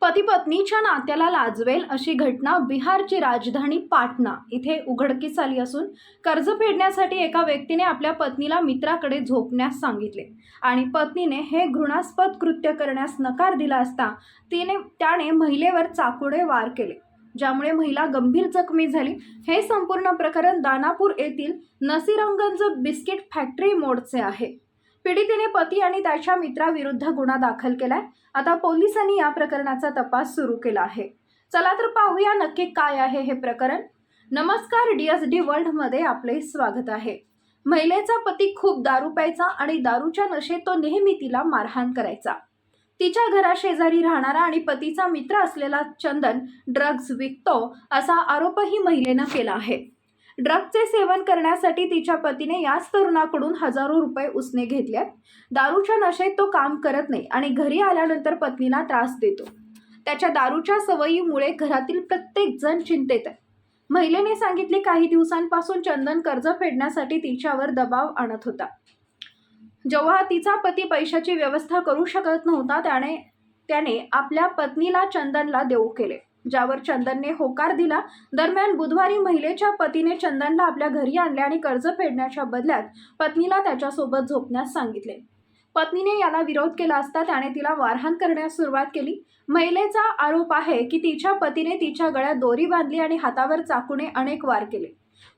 पती पत्नीच्या नात्याला लाजवेल अशी घटना बिहारची राजधानी पाटणा इथे उघडकीस आली असून कर्ज फेडण्यासाठी एका व्यक्तीने आपल्या पत्नीला मित्राकडे झोपण्यास सांगितले आणि पत्नीने हे घृणास्पद कृत्य करण्यास नकार दिला असता तिने त्याने महिलेवर चाकुडे वार केले ज्यामुळे महिला गंभीर जखमी झाली. हे संपूर्ण प्रकरण दानापूर येथील नसीरंगंज बिस्किट फॅक्टरी मोडचे आहे. पीडितेने पती आणि त्याच्या मित्राविरुद्ध गुन्हा दाखल केलाय. आता पोलिसांनी या प्रकरणाचा तपास सुरू केला आहे. चला तर पाहूया नक्की काय आहे हे प्रकरण. नमस्कार डी एस डी वर्ल्डमध्ये आपले स्वागत आहे. महिलेचा पती खूप दारू प्यायचा आणि दारूच्या नशेत तो नेहमी तिला मारहाण करायचा. तिच्या घराशेजारी राहणारा आणि पतीचा मित्र असलेला चंदन ड्रग्ज विकतो असा आरोपही महिलेनं केला आहे. ड्रगचे सेवन करण्यासाठी तिच्या पतीने याच तरुणाकडून हजारो रुपये उसने घेतले दारूच्या नशेत तो काम करत नाही आणि घरी आल्यानंतर पत्नीला त्रास देतो. त्याच्या दारूच्या सवयीमुळे घरातील प्रत्येक जण चिंतेत आहे महिलेने सांगितले काही दिवसांपासून चंदन कर्ज फेडण्यासाठी तिच्यावर दबाव आणत होता. जेव्हा तिचा पती पैशाची व्यवस्था करू शकत नव्हता त्याने त्याने आपल्या पत्नीला चंदनला देऊ केले. ज्यावर चंदनने होकार दिला. दरम्यान बुधवारी महिलेच्या पतीने चंदनला आपल्या घरी आणले आणि कर्ज फेडण्याच्या बदल्यात पत्नीला त्याच्यासोबत झोपण्यास सांगितले. पत्नीने याला विरोध केला असता त्याने तिला मारहाण करण्यास सुरुवात केली. महिलेचा आरोप आहे की तिच्या पतीने तिच्या गळ्यात दोरी बांधली आणि हातावर चाकूने अनेक वार केले.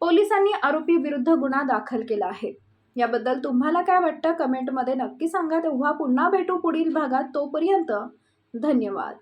पोलिसांनी आरोपी विरुद्ध गुन्हा दाखल केला आहे. याबद्दल तुम्हाला काय वाटतं? कमेंटमध्ये नक्की सांगा. तेव्हा पुन्हा भेटू पुढील भागात. तोपर्यंत धन्यवाद.